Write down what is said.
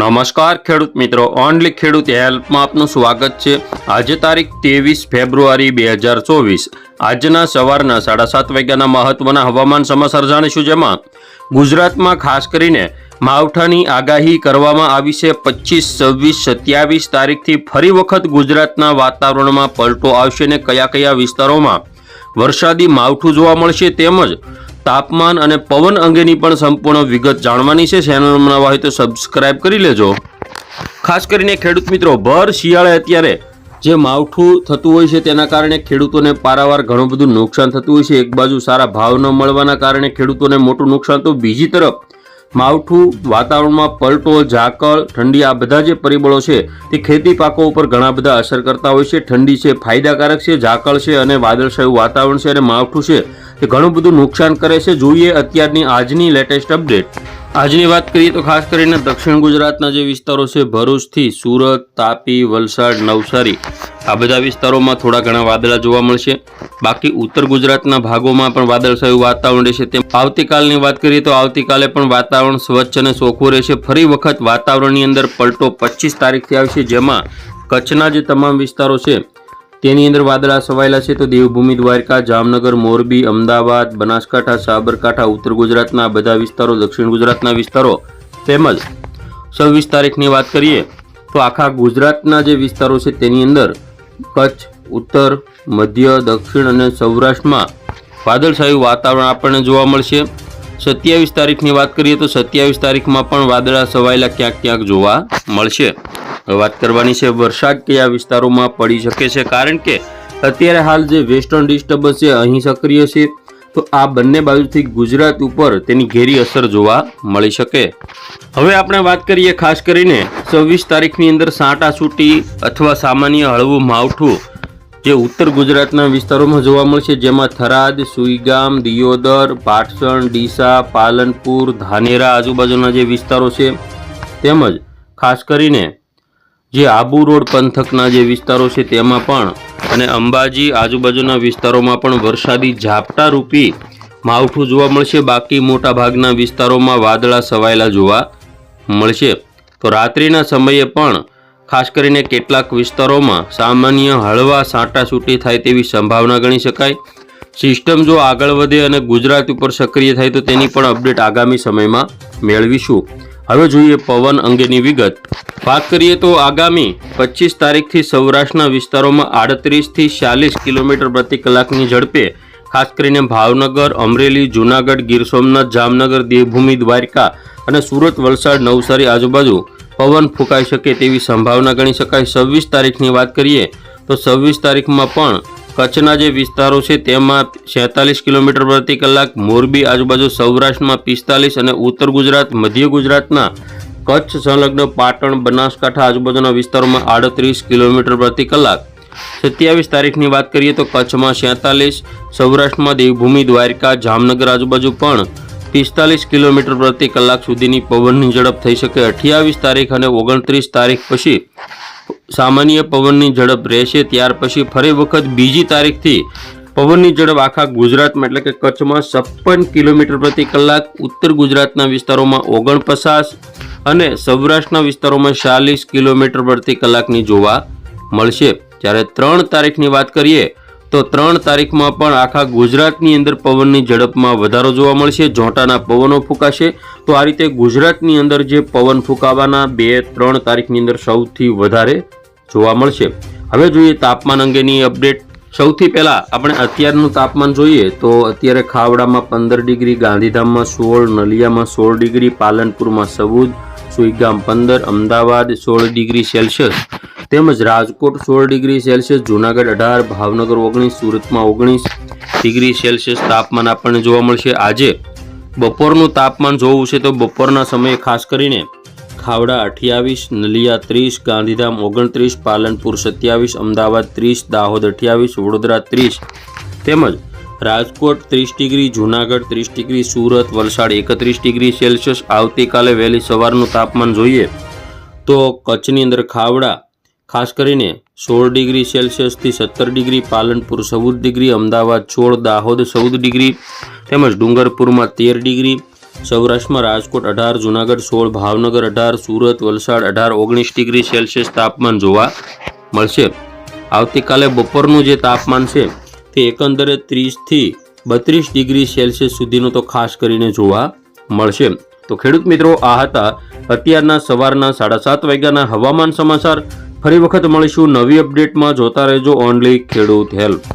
નમસ્કાર ખેડૂત મિત્રો, ઓનલી ખેડૂત હેલ્પમાં આપનું સ્વાગત છે. આજે તારીખ ત્રેવીસ ફેબ્રુઆરી બે હજાર ચોવીસ. આજના સવારના સાડા સાત વાગ્યાના મહત્વના હવામાન સમાચાર જાણીશું જેમાં ગુજરાતમાં ખાસ કરીને માવઠાની આગાહી કરવામાં આવી છે. પચીસ, છવ્વીસ, સત્યાવીસ તારીખથી ફરી વખત ગુજરાતના વાતાવરણમાં પલટો આવશે ને કયા કયા વિસ્તારોમાં વરસાદી માવઠું જોવા મળશે તેમજ તાપમાન અને પવન અંગેની પણ સંપૂર્ણ વિગત જાણવાની છે. ચેનલમાં નવા હોય તો સબસ્ક્રાઇબ કરી લેજો. ખાસ કરીને ખેડૂત મિત્રો, ભર શિયાળે અત્યારે જે માવઠું થતું હોય છે તેના કારણે ખેડૂતોને પારાવાર ઘણું બધું નુકસાન થતું હોય છે. એક બાજુ સારા ભાવ ન મળવાના કારણે ખેડૂતોને મોટું નુકસાન તો બીજી તરફ માવઠું, વાતાવરણમાં પલટો, ઝાકળ, ઠંડી આ બધા જે પરિબળો છે, તે ખેતી પાકો ઉપર ઘણા બધા અસર કરતા હોય છે. ઠંડી છે, ફાયદાકારક છે, ઝાકળ છે અને વાદળછાયું વાતાવરણ છે અને માવઠું છે. તે ઘણું બધું નુકસાન કરે છે. જોઈએ અત્યારની આજની લેટેસ્ટ અપડેટ આજની વાત કરીએ તો ખાસ કરીને દક્ષિણ ગુજરાતના જે વિસ્તારો છે, ભરૂચથી સુરત, તાપી, વલસાડ, નવસારી, આ બધા વિસ્તારોમાં થોડા ઘણા વાદળા જોવા મળશે. બાકી ઉત્તર ગુજરાતના ભાગોમાં પણ વાદળછાયું વાતાવરણ રહેશે. તેમ આવતીકાલની વાત કરીએ તો આવતીકાલે પણ વાતાવરણ સ્વચ્છ અને ચોખ્ખું રહેશે. ફરી વખત વાતાવરણની અંદર પલટો પચીસ તારીખથી આવશે, જેમાં કચ્છના જે તમામ વિસ્તારો છે તેની અંદર વાદળા છવાયેલા છે તો દેવભૂમિ દ્વારકા, જામનગર, મોરબી, અમદાવાદ, બનાસકાંઠા, સાબરકાંઠા, ઉત્તર ગુજરાતના બધા વિસ્તારો, દક્ષિણ ગુજરાતના વિસ્તારો તેમજ છવ્વીસ તારીખની વાત કરીએ તો આખા ગુજરાતના જે વિસ્તારો છે તેની અંદર કચ્છ, ઉત્તર, મધ્ય, દક્ષિણ અને સૌરાષ્ટ્રમાં વાદળછાયું વાતાવરણ આપણને જોવા મળશે. સત્યાવીસ તારીખની વાત કરીએ તો સત્યાવીસ તારીખમાં પણ વાદળા છવાયેલા ક્યાંક ક્યાંક જોવા મળશે. વાત કરવાની છે વરસાદ કયા વિસ્તારોમાં પડી શકે છે? કારણ કે અત્યારે હાલ જે વેસ્ટર્ન ડિસ્ટર્બન્સ છે, અહીં સક્રિય છે, તો આ બંને બાજુથી ગુજરાત ઉપર તેની ઘેરી અસર જોવા મળી શકે. હવે આપણે વાત કરીએ ખાસ કરીને છવ્વીસ તારીખની અંદર સાંટા છૂટી અથવા સામાન્ય હળવું માવઠું જે ઉત્તર ગુજરાતના વિસ્તારોમાં જોવા મળશે, જેમાં થરાદ, સુઈગામ, દિયોદર પાટસણ ડીસા, પાલનપુર, ધાનેરા આજુબાજુના જે વિસ્તારો છે, તેમજ ખાસ કરીને જે આબુ રોડ પંથકના જે વિસ્તારો છે, તેમાં પણ અને અંબાજી આજુબાજુના વિસ્તારોમાં પણ વરસાદી ઝાપટા રૂપી માવઠું જોવા મળશે. બાકી મોટા ભાગના વિસ્તારોમાં વાદળા સવાયેલા જોવા મળશે. તો રાત્રિના સમયે પણ ખાસ કરીને કેટલાક વિસ્તારોમાં સામાન્ય હળવા સાંટાછૂટી થાય તેવી સંભાવના ગણી શકાય. સિસ્ટમ જો આગળ વધે અને ગુજરાત ઉપર સક્રિય થાય તો તેની પણ અપડેટ આગામી સમયમાં મેળવીશું. હવે જોઈએ પવન અંગેની વિગત. વાત કરીએ તો આગામી પચીસ તારીખથી સૌરાષ્ટ્રના વિસ્તારોમાં આડત્રીસથી ચાલીસ કિલોમીટર પ્રતિ કલાકની ઝડપે, ખાસ કરીને ભાવનગર, અમરેલી, જૂનાગઢ, ગીર સોમનાથ, જામનગર, દેવભૂમિ, દ્વારકા અને સુરત, વલસાડ, નવસારી આજુબાજુ પવન ફૂંકાઈ શકે તેવી સંભાવના ગણી શકાય. છવ્વીસ તારીખની વાત કરીએ તો છવ્વીસ તારીખમાં પણ કચ્છના જે વિસ્તારો છે તેમાં છેતાલીસ કિલોમીટર પ્રતિ કલાક મોરબી આજુબાજુ સૌરાષ્ટ્રમાં પિસ્તાલીસ અને ઉત્તર ગુજરાત, મધ્ય ગુજરાતના કચ્છ સંલગ્ન પાટણ, બનાસકાંઠા આજુબાજુના વિસ્તારોમાં આડત્રીસ કિલોમીટર પ્રતિ કલાક. સત્યાવીસ તારીખની વાત કરીએ તો કચ્છમાં છેતાલીસ, સૌરાષ્ટ્રમાં દેવભૂમિ, દ્વારકા, જામનગર આજુબાજુ પણ પિસ્તાલીસ કિલોમીટર પ્રતિ કલાક સુધીની પવનની ઝડપ થઈ શકે. અઠ્યાવીસ તારીખ અને ઓગણત્રીસ તારીખ પછી સામાન્ય પવનની ઝડપ રહેશે. ત્યાર પછી ફરી વખત બીજી તારીખથી પવનની ઝડપ આખા ગુજરાતમાં, એટલે કે કચ્છમાં છપ્પન કિલોમીટર પ્રતિ કલાક, ઉત્તર ગુજરાતના વિસ્તારોમાં ઓગણપચાસ અને સૌરાષ્ટ્રના વિસ્તારોમાં ચાલીસ કિલોમીટર પ્રતિ કલાકની જોવા મળશે. જ્યારે ત્રણ તારીખની વાત કરીએ તો ત્રણ તારીખમાં પણ આખા ગુજરાતની અંદર પવનની ઝડપમાં વધારો જોવા મળશે જોટાના પવનો ફૂંકાશે. તો આ રીતે ગુજરાતની અંદર જે પવન ફૂંકાવાના બે, ત્રણ તારીખની અંદર સૌથી વધારે જોવા મળશે. હવે જોઈએ તાપમાન અંગેની અપડેટ. સૌથી પહેલાં આપણે અત્યારનું તાપમાન જોઈએ તો અત્યારે ખાવડામાં પંદર ડિગ્રી, ગાંધીધામમાં સોળ, નલિયામાં સોળ ડિગ્રી, પાલનપુરમાં ચૌદ સુઈગામ પંદર, અમદાવાદ સોળ ડિગ્રી સેલ્સિયસ. તેમજ રાજકોટ સોળ ડિગ્રી સેલ્સિયસ, જૂનાગઢ અઢાર, ભાવનગર ઓગણીસ, સુરતમાં ઓગણીસ ડિગ્રી સેલ્સિયસ તાપમાન આપણને જોવા મળશે. આજે બપોરનું તાપમાન જોવું છે તો બપોરના સમયે ખાસ કરીને ખાવડા અઠ્યાવીસ, નલિયા ત્રીસ, ગાંધીધામ ઓગણત્રીસ, પાલનપુર સત્યાવીસ, અમદાવાદ ત્રીસ, દાહોદ અઠ્યાવીસ, વડોદરા ત્રીસ તેમજ રાજકોટ ત્રીસ ડિગ્રી, જૂનાગઢ ત્રીસ ડિગ્રી, સુરત, વલસાડ એકત્રીસ ડિગ્રી સેલ્સિયસ. આવતીકાલે વહેલી સવારનું તાપમાન જોઈએ તો કચ્છની અંદર ખાવડા ખાસ કરીને સોળ ડિગ્રી સેલ્સિયસથી સત્તર ડિગ્રી, પાલનપુર ચૌદ ડિગ્રી, અમદાવાદ સોળ દાહોદ ચૌદ ડિગ્રી, તેમજ ડુંગરપુરમાં તેર ડિગ્રી, સૌરાષ્ટ્રમાં રાજકોટ અઢાર, જુનાગઢ સોળ, ભાવનગર અઢાર, સુરત, વલસાડ અઢાર, ઓગણીસ ડિગ્રી સેલ્સિયસ તાપમાન જોવા મળશે. આવતીકાલે બપોરનું જે તાપમાન છે તે એકંદરે ત્રીસથી બત્રીસ ડિગ્રી સેલ્સિયસ સુધીનું તો ખાસ કરીને જોવા મળશે. તો ખેડૂત મિત્રો, આ હતા અત્યારના સવારના સાડા સાત વાગ્યાના હવામાન સમાચાર. ફરી વખત મળીશું નવી અપડેટમાં. જોતા રહેજો ઓનલી ખેડૂત હેલ્પ.